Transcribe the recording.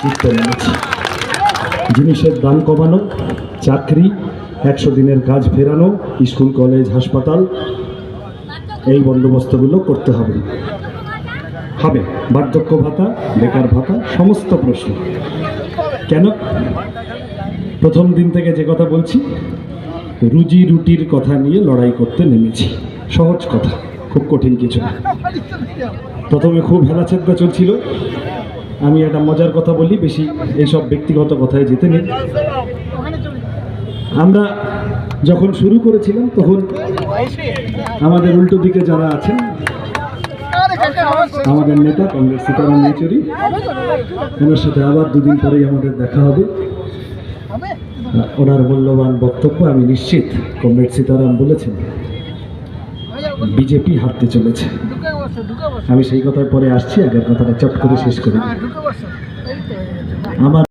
জিততে নেমেছি জিনিসের দাম কমানো, চাকরি, একশো দিনের কাজ ফেরানো, স্কুল, কলেজ, হাসপাতাল, এই বন্দোবস্তগুলো করতে হবে। হবে বার্ধক্য ভাতা, বেকার ভাতা, সমস্ত প্রশ্ন। কেন? প্রথম দিন থেকে যে কথা বলছি, রুজি রুটির কথা নিয়ে লড়াই করতে নেমেছি। সহজ কথা, খুব কঠিন কিছু প্রথমে খুব হেলাচেদ্দা চলছিল আমি একটা মজার কথা বলি, বেশি এইসব ব্যক্তিগত কথায় যেতে নেই। আমরা যখন শুরু করেছিলাম, তখন আমাদের উল্টো দিকে যারা আছেন, আমাদের নেতা কংগ্রেস সীতারাম ইয়েচুরি ওনার সাথে আবার দুদিন পরেই আমাদের দেখা হবে। ওনার মূল্যবান বক্তব্য আমি নিশ্চিত কমরেড সীতারাম বলেছেন। বিজেপি হারতে চলেছে। আমি সেই কথার পরে আসছি আগের কথাটা চট করে শেষ করি। আমার